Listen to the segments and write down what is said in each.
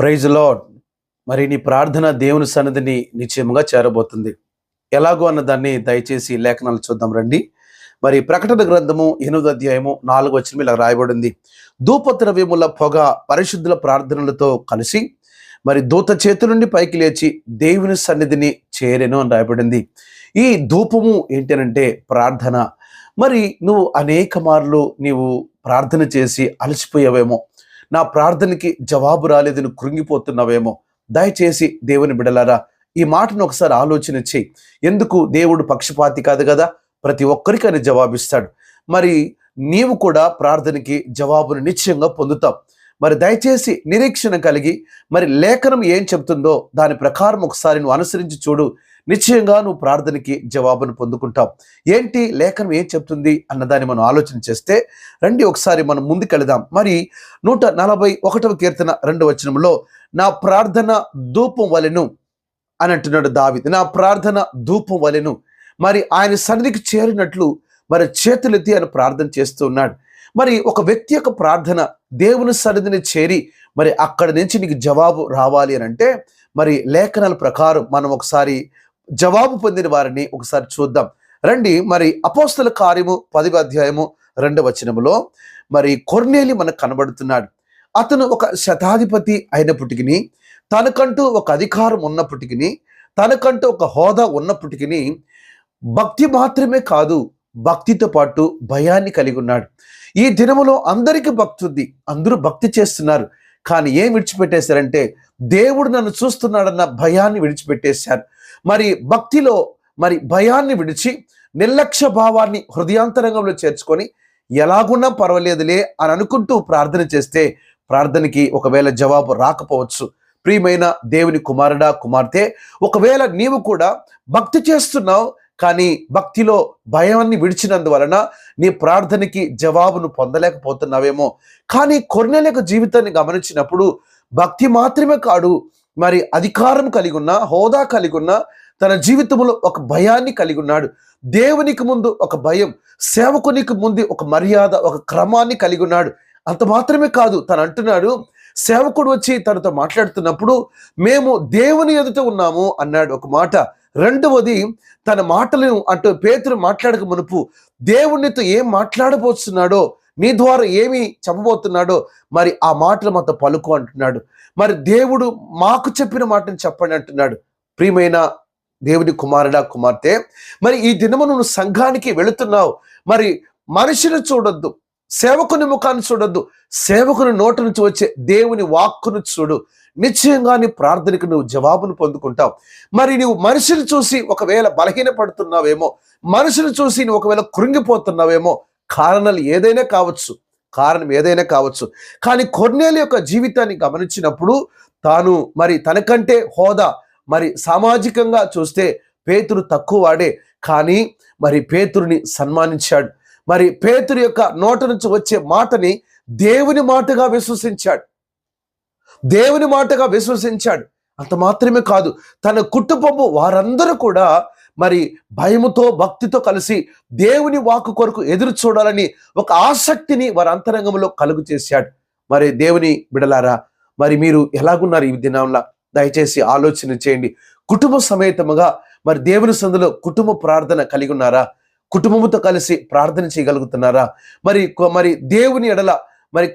Praise lord మరి నీ ప్రార్థన దేవుని సన్నిధిని నిశ్చయముగా చేరబోతుంది. ఎలాగో అన్న దాన్ని దయచేసి లేఖనాలు చూద్దాం రండి. మరి ప్రకటన గ్రంథము ఎనిమిది అధ్యాయము నాలుగు వచ్చిన ఇలా రాయబడింది. ధూపద్రవ్యముల పొగ పరిశుద్ధుల ప్రార్థనలతో కలిసి మరి దూత చేతి నుండి పైకి లేచి దేవుని సన్నిధిని చేరెను అని రాయబడింది. ఈ ధూపము ఏంటనంటే ప్రార్థన. మరి నువ్వు అనేక మార్లు నీవు ప్రార్థన చేసి అలసిపోయావేమో. నా ప్రార్థనకి జవాబు రాలేదని కృంగిపోతున్నావేమో. దయచేసి దేవుని బిడలారా ఈ మాటను ఒకసారి ఆలోచన చేయి. ఎందుకు దేవుడు పక్షపాతి కాదు కదా? ప్రతి ఒక్కరికి అని జవాబిస్తాడు. మరి నీవు కూడా ప్రార్థనకి జవాబును నిశ్చయంగా పొందుతావు. మరి దయచేసి నిరీక్షణ కలిగి మరి లేఖనం ఏం చెప్తుందో దాని ప్రకారం ఒకసారి నువ్వు అనుసరించి చూడు. నిశ్చయంగా నువ్వు ప్రార్థనకి జవాబును పొందుకుంటావు. ఏంటి? లేఖనం ఏం చెప్తుంది? అన్నదాన్ని మనం ఆలోచన చేస్తే రండి ఒకసారి మనం ముందుకెళదాం. మరి నూట నలభై ఒకటవ కీర్తన రెండు వచనంలో నా ప్రార్థన ధూపం వలెను అని అంటున్నాడు దావిది. నా ప్రార్థన ధూపం వలెను మరి ఆయన సన్నిధికి చేరినట్లు మరి చేతులెత్తి ఆయన ప్రార్థన చేస్తూ ఉన్నాడు. మరి ఒక వ్యక్తి యొక్క ప్రార్థన దేవుని సన్నిధిని చేరి మరి అక్కడి నుంచి నీకు జవాబు రావాలి అని అంటే మరి లేఖనాల ప్రకారం మనం ఒకసారి జవాబు పొందిన వారిని ఒకసారి చూద్దాం. రండి మరి అపోస్తల కార్యము పదివ అధ్యాయము రెండవ వచనములో మరి కొర్నేలి మనకు కనబడుతున్నాడు. అతను ఒక శతాధిపతి అయినప్పటికీ తనకంటూ ఒక అధికారం ఉన్నప్పటికీ తనకంటూ ఒక హోదా ఉన్నప్పటికీ భక్తి మాత్రమే కాదు భక్తితో పాటు భయాన్ని కలిగి ఉన్నాడు. ఈ దినములో అందరికీ భక్తి ఉంది అందరూ భక్తి చేస్తున్నారు. కానీ ఏం విడిచిపెట్టేశారంటే దేవుడు నన్ను చూస్తున్నాడన్న భయాన్ని విడిచిపెట్టేశారు. మరి భక్తిలో మరి భయాన్ని విడిచి నిర్లక్ష్య భావాన్ని హృదయాంతరంగంలో చేర్చుకొని ఎలాగున్నా పర్వాలేదులే అని అనుకుంటూ ప్రార్థన చేస్తే ప్రార్థనకి ఒకవేళ జవాబు రాకపోవచ్చు. ప్రియమైన దేవుని కుమారుడా కుమార్తె ఒకవేళ నీవు కూడా భక్తి చేస్తున్నావు కానీ భక్తిలో భయాన్ని విడిచినందువలన నీ ప్రార్థనకి జవాబును పొందలేకపోతున్నావేమో. కానీ కొర్నెలకు జీవితాన్ని గమనించినప్పుడు భక్తి మాత్రమే కాడు మరి అధికారం కలిగి ఉన్న హోదా కలిగి ఉన్న తన జీవితంలో ఒక భయాన్ని కలిగి ఉన్నాడు. దేవునికి ముందు ఒక భయం సేవకునికి ముందు ఒక మర్యాద ఒక క్రమాన్ని కలిగి ఉన్నాడు. అంత మాత్రమే కాదు తను అంటున్నాడు సేవకుడు వచ్చి తనతో మాట్లాడుతున్నప్పుడు మేము దేవుని ఎదుట ఉన్నాము అన్నాడు ఒక మాట. రెండవది తన మాటలను అంటూ పేతురు మాట్లాడక మునుపు దేవునితో ఏం మాట్లాడబోతున్నాడో నీ ద్వారా ఏమి చెప్పబోతున్నాడో మరి ఆ మాటలు మాతో పలుకు అంటున్నాడు. మరి దేవుడు మాకు చెప్పిన మాటను చెప్పండి అంటున్నాడు. ప్రియమైన దేవుని కుమారుడా కుమార్తె. మరి ఈ దినము నువ్వు సంఘానికి వెళుతున్నావు. మరి మనిషిని చూడొద్దు సేవకుని ముఖాన్ని చూడొద్దు. సేవకుని నోట నుంచి వచ్చే దేవుని వాక్కును చూడు. నిశ్చయంగా నీ ప్రార్థనకు నువ్వు జవాబును పొందుకుంటావు. మరి నువ్వు మనిషిని చూసి ఒకవేళ బలహీనపడుతున్నావేమో మనుషులు చూసి నువ్వు ఒకవేళ కృంగిపోతున్నావేమో కారణాలు ఏదైనా కావచ్చు కారణం ఏదైనా కావచ్చు. కానీ కొన్నేళ్ళ యొక్క జీవితాన్ని గమనించినప్పుడు తాను మరి తనకంటే హోదా మరి సామాజికంగా చూస్తే పేతురు తక్కువ వాడే కానీ మరి పేతురుని సన్మానించాడు. మరి పేతురు యొక్క నోట నుంచి వచ్చే మాటని దేవుని మాటగా విశ్వసించాడు. దేవుని మాటగా విశ్వసించాడు. అంత మాత్రమే కాదు తన కుటుంబము వారందరూ కూడా మరి భయముతో భక్తితో కలిసి దేవుని వాక్కు కొరకు ఎదురు చూడాలని ఒక ఆసక్తిని వారి అంతరంగంలో కలుగు చేశాడు. మరి దేవుని బిడలారా మరి మీరు ఎలాగున్నారు ఈ దినంలో? దయచేసి ఆలోచన చేయండి. కుటుంబ సమేతముగా మరి దేవుని సందులో కుటుంబ ప్రార్థన కలిగి ఉన్నారా? కుటుంబంతో కలిసి ప్రార్థన చేయగలుగుతున్నారా? మరి కొ- మరి దేవుని ఎడల మరి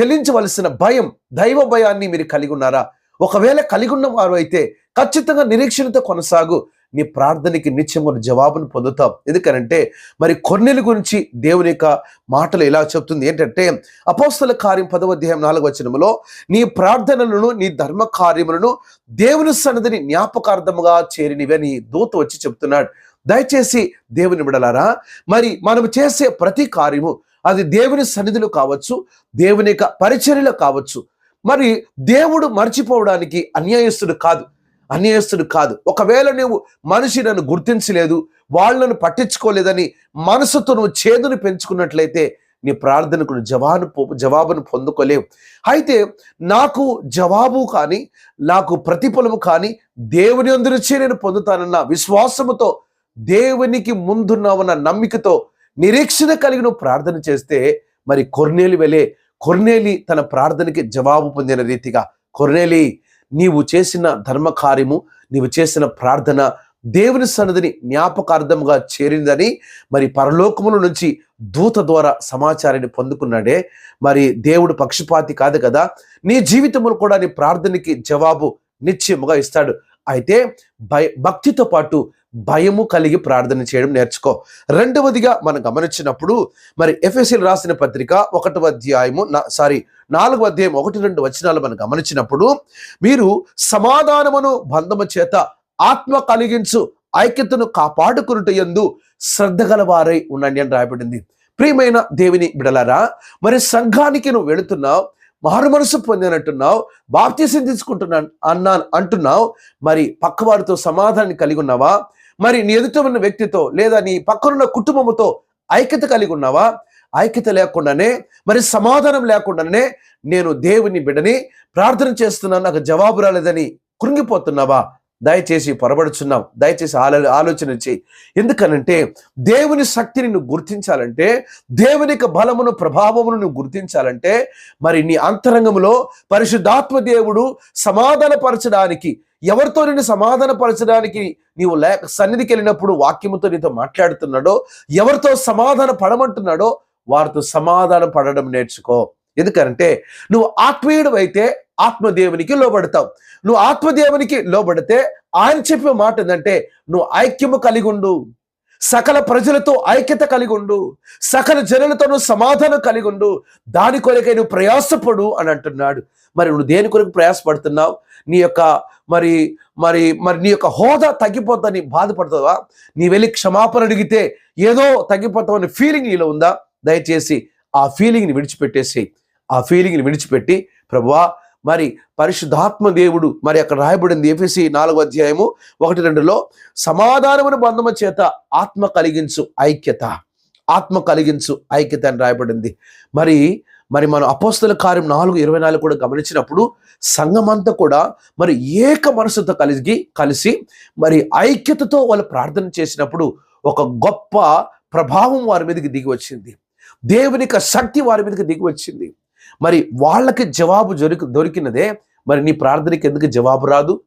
చెల్లించవలసిన భయం దైవ భయాన్ని మీరు కలిగి ఉన్నారా? ఒకవేళ కలిగి ఉన్న వారు అయితే ఖచ్చితంగా నిరీక్షణతో కొనసాగు. నీ ప్రార్థనకి నిత్యము జవాబును పొందుతాం. ఎందుకనంటే మరి కొన్నెల గురించి దేవుని యొక్క మాటలు ఎలా చెప్తుంది? ఏంటంటే అపోస్తల కార్యం పదవ అధ్యాయం నాలుగు వచనములో నీ ప్రార్థనలను నీ ధర్మ కార్యములను దేవుని సన్నిధిని జ్ఞాపకార్థముగా చేరినివని దూత వచ్చి చెప్తున్నాడు. దయచేసి దేవుని విడలారా మరి మనం చేసే ప్రతి కార్యము అది దేవుని సన్నిధిలో కావచ్చు దేవుని యొక్క పరిచర్యలో కావచ్చు. మరి దేవుడు మర్చిపోవడానికి అన్యాయస్తుడు కాదు. అన్యాయస్తుడు కాదు. ఒకవేళ నువ్వు మనిషి నన్ను గుర్తించలేదు వాళ్ళను పట్టించుకోలేదని మనసుతో నువ్వు చేదును పెంచుకున్నట్లయితే నీ ప్రార్థనకు జవాను జవాబును పొందుకోలేవు. అయితే నాకు జవాబు కానీ నాకు ప్రతిఫలము కానీ దేవుని అందరిచే నేను పొందుతానన్న విశ్వాసముతో దేవునికి ముందున్నావన్న నమ్మికతో నిరీక్షణ కలిగి నువ్వు ప్రార్థన చేస్తే మరి కొర్నేలి వెళ్ళే కొర్నేలి తన ప్రార్థనకి జవాబు పొందిన రీతిగా కొర్నేలి నీవు చేసిన ధర్మకార్యము నీవు చేసిన ప్రార్థన దేవుని సన్నదిని జ్ఞాపకార్థముగా చేరిందని మరి పరలోకముల నుంచి దూత ద్వారా సమాచారాన్ని పొందుకున్నాడే. మరి దేవుడు పక్షపాతి కాదు కదా. నీ జీవితములు కూడా నీ ప్రార్థనకి జవాబు నిశ్చయముగా ఇస్తాడు. అయితే భయ భక్తితో పాటు భయము కలిగి ప్రార్థన చేయడం నేర్చుకో. రెండవదిగా మనం గమనించినప్పుడు మరి ఎఫ్ఎస్ఎల్ రాసిన పత్రిక ఒకటవ అధ్యాయము సారీ నాలుగవ అధ్యాయం ఒకటి రెండు వచనాలు మనం గమనించినప్పుడు మీరు సమాధానమును బంధము చేత ఆత్మ కలిగించు ఐక్యతను కాపాడుకున్నట్టు ఎందు శ్రద్ధ గలవారై ఉండండి అని రాయబడింది. ప్రియమైన దేవుని బిడలారా మరి సంఘానికి నువ్వు వెళుతున్నావు మారు మనసు పొందినట్టున్నావు బాప్తీసం తీసుకుంటున్నాను అన్నాను అంటున్నావు. మరి పక్కవారితో సమాధానం కలిగి ఉన్నావా? మరి నీ ఎదుట ఉన్న వ్యక్తితో లేదా నీ పక్కనున్న కుటుంబంతో ఐక్యత కలిగి ఉన్నావా? ఐక్యత లేకుండానే మరి సమాధానం లేకుండానే నేను దేవుని బిడ్డని ప్రార్థన చేస్తున్నాను నాకు జవాబు రాలేదని కృంగిపోతున్నావా? దయచేసి పొరబడుచున్నాం. దయచేసి ఆలో ఆలోచన చేయి. ఎందుకనంటే దేవుని శక్తిని నువ్వు గుర్తించాలంటే దేవుని యొక్క బలమును ప్రభావమును నువ్వు గుర్తించాలంటే మరి నీ అంతరంగంలో పరిశుద్ధాత్మ దేవుడు సమాధానపరచడానికి ఎవరితో నిన్ను సమాధానపరచడానికి నీవు లేక సన్నిధికి వెళ్ళినప్పుడు వాక్యముతో నీతో మాట్లాడుతున్నాడో ఎవరితో సమాధాన పడమంటున్నాడో వారితో సమాధానం పడడం నేర్చుకో. ఎందుకంటే నువ్వు ఆత్మీయుడు అయితే ఆత్మదేవునికి లోబడతావు. నువ్వు ఆత్మదేవునికి లోబడితే ఆయన చెప్పే మాట ఏంటంటే నువ్వు ఐక్యము కలిగి ఉండు సకల ప్రజలతో ఐక్యత కలిగి ఉండు సకల జనులతోనూ నువ్వు సమాధానం కలిగి ఉండు దాని కొరకై నువ్వు ప్రయాసపడు అని అంటున్నాడు. మరి నువ్వు దేని కొరకు ప్రయాసపడుతున్నావు? నీ యొక్క మరి మరి మరి నీ యొక్క హోదా తగ్గిపోతాని బాధపడుతుందా నీ వెళ్ళి క్షమాపణ అడిగితే ఏదో తగ్గిపోతామనే ఫీలింగ్ నీలో ఉందా? దయచేసి ఆ ఫీలింగ్ని విడిచిపెట్టేసి ఆ ఫీలింగ్ని విడిచిపెట్టి ప్రభువా మరి పరిశుద్ధాత్మ దేవుడు మరి అక్కడ రాయబడింది ఎఫ్ఎసి నాలుగో అధ్యాయము ఒకటి రెండులో సమాధానమును బంధము చేత ఆత్మ కలిగించు ఐక్యత. ఆత్మ కలిగించు ఐక్యత అని రాయబడింది. మరి మరి మనం అపోస్తుల కార్యం నాలుగు ఇరవై నాలుగు కూడా గమనించినప్పుడు సంఘమంతా కూడా మరి ఏక మనసుతో కలిగి కలిసి మరి ఐక్యతతో వాళ్ళు ప్రార్థన చేసినప్పుడు ఒక గొప్ప ప్రభావం వారి మీదకి దిగి వచ్చింది. దేవుని యొక్క శక్తి వారి మీదకి దిగి వచ్చింది. మరి వాళ్ళకి జవాబు దొరికి దొరికినదే. మరి నీ ప్రార్థనకి ఎందుకు జవాబు రాదు?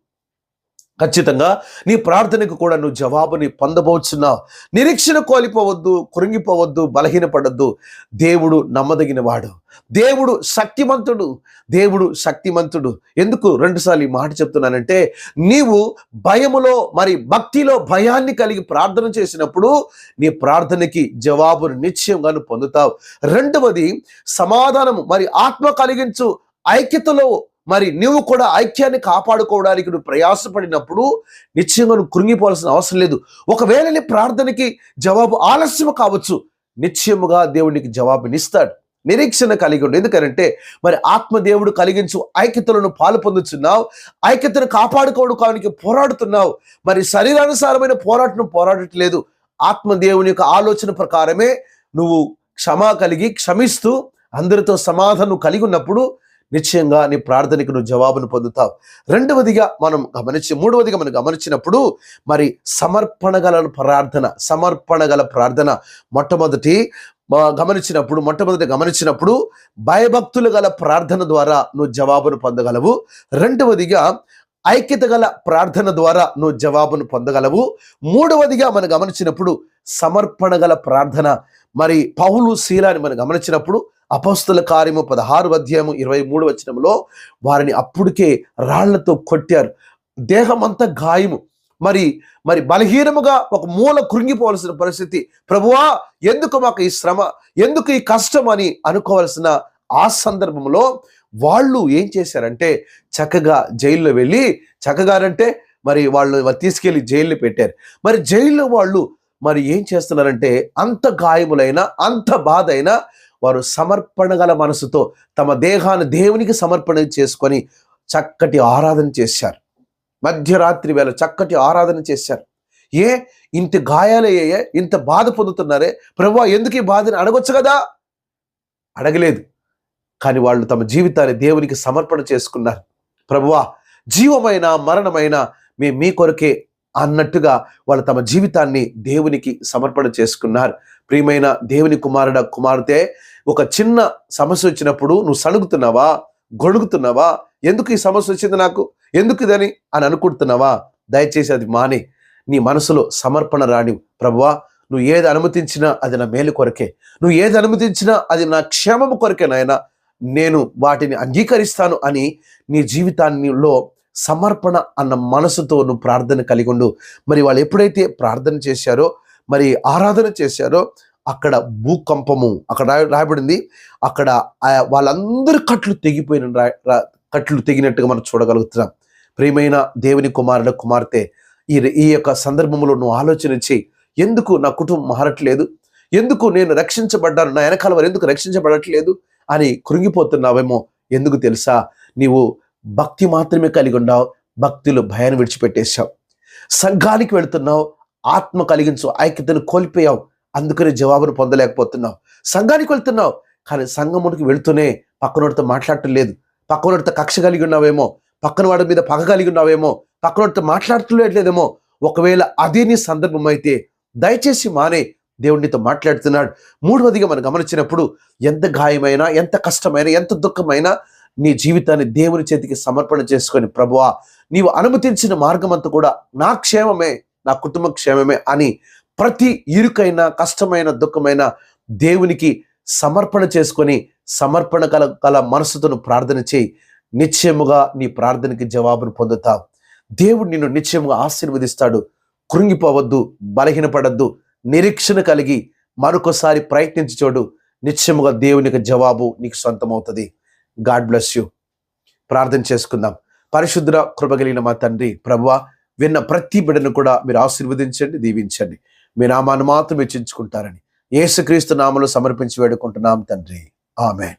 ఖచ్చితంగా నీ ప్రార్థనకు కూడా నువ్వు జవాబుని పొందబోచున్నావు నిరీక్షణ కోల్పోవద్దు కృంగిపోవద్దు బలహీనపడద్దు. దేవుడు నమ్మదగిన వాడు దేవుడు శక్తిమంతుడు. దేవుడు శక్తిమంతుడు. ఎందుకు? రెండుసార్లు ఈ మాట చెప్తున్నానంటే నీవు భయములో మరి భక్తిలో భయాన్ని కలిగి ప్రార్థన చేసినప్పుడు నీ ప్రార్థనకి జవాబును నిశ్చయంగా పొందుతావు. రెండవది సమాధానము మరి ఆత్మ కలిగించు ఐక్యతలో మరి నువ్వు కూడా ఐక్యాన్ని కాపాడుకోవడానికి నువ్వు ప్రయాసపడినప్పుడు నిశ్చయంగా నువ్వు కృంగిపోవాల్సిన అవసరం లేదు. ఒకవేళ నీ ప్రార్థనకి జవాబు ఆలస్యం కావచ్చు నిశ్చయముగా దేవునికి జవాబునిస్తాడు. నిరీక్షణ కలిగి ఉండు. ఎందుకంటే మరి ఆత్మదేవుడు కలిగించు ఐక్యతలను పాలు పొందుతున్నావు ఐక్యతను కాపాడుకోవడానికి పోరాడుతున్నావు. మరి శరీరానుసారమైన పోరాటం పోరాడట్లేదు. ఆత్మదేవుని యొక్క ఆలోచన ప్రకారమే నువ్వు క్షమా కలిగి క్షమిస్తూ అందరితో సమాధానం కలిగి ఉన్నప్పుడు నిశ్చయంగా నీ ప్రార్థనకు నువ్వు జవాబును పొందుతావు. రెండవదిగా మనం గమనించి మూడవదిగా మనం గమనించినప్పుడు మరి సమర్పణ గల ప్రార్థన సమర్పణ గల ప్రార్థన మొట్టమొదటి గమనించినప్పుడు మొట్టమొదటి గమనించినప్పుడు భయభక్తులు గల ప్రార్థన ద్వారా నువ్వు జవాబును పొందగలవు. రెండవదిగా ఐక్యత గల ప్రార్థన ద్వారా నువ్వు జవాబును పొందగలవు. మూడవదిగా మనం గమనించినప్పుడు సమర్పణ గల ప్రార్థన. మరి పౌలు శీలాన్ని మనం గమనించినప్పుడు అపస్తుల కార్యము పదహారు అధ్యాయము ఇరవై మూడు వచనంలో వారిని అప్పటికే రాళ్ళతో కొట్టారు. దేహం అంతా గాయము. మరి మరి బలహీనముగా ఒక మూల కృంగిపోవలసిన పరిస్థితి. ప్రభువా ఎందుకు మాకు ఈ శ్రమ ఎందుకు ఈ కష్టం అని అనుకోవాల్సిన ఆ సందర్భంలో వాళ్ళు ఏం చేశారంటే చక్కగా జైల్లో వెళ్ళి చక్కగానంటే మరి వాళ్ళు తీసుకెళ్ళి జైల్లో పెట్టారు. మరి జైల్లో వాళ్ళు మరి ఏం చేస్తున్నారంటే అంత గాయములైన అంత బాధ అయినా వారు సమర్పణ గల మనసుతో తమ దేహాన్ని దేవునికి సమర్పణ చేసుకొని చక్కటి ఆరాధన చేశారు. మధ్యరాత్రి వేళ చక్కటి ఆరాధన చేశారు. ఏ? ఇంత గాయాలయ్యే ఇంత బాధ పొందుతున్నారే ప్రభు ఎందుకు ఈ బాధని అడగొచ్చు కదా? అడగలేదు. కానీ వాళ్ళు తమ జీవితాన్ని దేవునికి సమర్పణ చేసుకున్నారు. ప్రభువా జీవమైన మరణమైన మేము మీ కొరకే అన్నట్టుగా వాళ్ళు తమ జీవితాన్ని దేవునికి సమర్పణ చేసుకున్నారు. ప్రియమైన దేవుని కుమారుడ కుమార్తె ఒక చిన్న సమస్య వచ్చినప్పుడు నువ్వు సణుగుతున్నావా? గొణుగుతున్నావా? ఎందుకు ఈ సమస్య వచ్చింది నాకు? ఎందుకు ఇదని అని అనుకుంటున్నావా? దయచేసి అది మాని. నీ మనసులో సమర్పణ రాని ప్రభువా నువ్వు ఏది అనుమతించినా అది నా మేలు కొరకే. నువ్వు ఏది అనుమతించినా అది నా క్షేమము కొరకే నాయన. నేను వాటిని అంగీకరిస్తాను అని నీ జీవితాన్నిలో సమర్పణ అన్న మనసుతో నువ్వు ప్రార్థన కలిగి ఉండు. మరి వాళ్ళు ఎప్పుడైతే ప్రార్థన చేశారో మరి ఆరాధన చేశారో అక్కడ భూకంపము అక్కడ రాయబడింది. అక్కడ వాళ్ళందరూ వాళ్ళందరి కట్లు తెగిపోయిన కట్లు తెగినట్టుగా మనం చూడగలుగుతున్నాం. ప్రియమైన దేవుని కుమారుడు కుమార్తె ఈ ఈ యొక్క సందర్భంలో నువ్వు ఆలోచన చేయి. ఎందుకు నా కుటుంబం మారట్లేదు? ఎందుకు నేను రక్షించబడ్డాను? నా వెనకాల వారు ఎందుకు రక్షించబడట్లేదు? అని కృంగిపోతున్నావేమో ఎందుకు తెలుసా? నీవు భక్తి మాత్రమే కలిగి ఉన్నావు భక్తులు భయాన్ని విడిచిపెట్టేశావు. సంఘానికి వెళుతున్నావు ఆత్మ కలిగించు ఐక్యతను కోల్పోయావు అందుకని జవాబును పొందలేకపోతున్నావు. సంఘానికి వెళ్తున్నావు కానీ సంఘమునికి వెళుతూనే పక్కనోడితో మాట్లాడటం లేదు. పక్కనోడితో కక్ష కలిగి ఉన్నావేమో పక్కన వాడి మీద పగ కలిగి ఉన్నావేమో పక్కనోడితో మాట్లాడట్లేదేమో ఒకవేళ అదే నీ సందర్భం అయితే దయచేసి మానే దేవుడినితో మాట్లాడుతున్నాడు. మూడవదిగా మనం గమనించినప్పుడు ఎంత గాయమైనా ఎంత కష్టమైనా ఎంత దుఃఖమైనా నీ జీవితాన్ని దేవుని చేతికి సమర్పణ చేసుకొని ప్రభువా నీవు అనుమతించిన మార్గం అంతా కూడా నా క్షేమమే నా కుటుంబ క్షేమమే అని ప్రతి ఇరుకైన కష్టమైన దుఃఖమైన దేవునికి సమర్పణ చేసుకొని సమర్పణ గల గల మనసుతోను ప్రార్థన చేయి. నిశ్చయముగా నీ ప్రార్థనకి జవాబును పొందుతావు. దేవుడు నిన్ను నిశ్చయముగా ఆశీర్వదిస్తాడు. కృంగిపోవద్దు బలహీనపడద్దు నిరీక్షణ కలిగి మరొకసారి ప్రయత్నించి చూడు. నిశ్చయముగా దేవునికి జవాబు నీకు సొంతమవుతుంది. God bless you. ప్రార్థన చేసుకుందాం. పరిశుద్ధ కృపగలిగిన మా తండ్రి ప్రభువా విన్న ప్రతి బిడ్డను కూడా మీరు ఆశీర్వదించండి దీవించండి. మీ నామాన్ని మాత్రం హెచ్చించుకుంటారని యేసుక్రీస్తు నామలు సమర్పించి వేడుకుంటున్నాం తండ్రి. ఆమె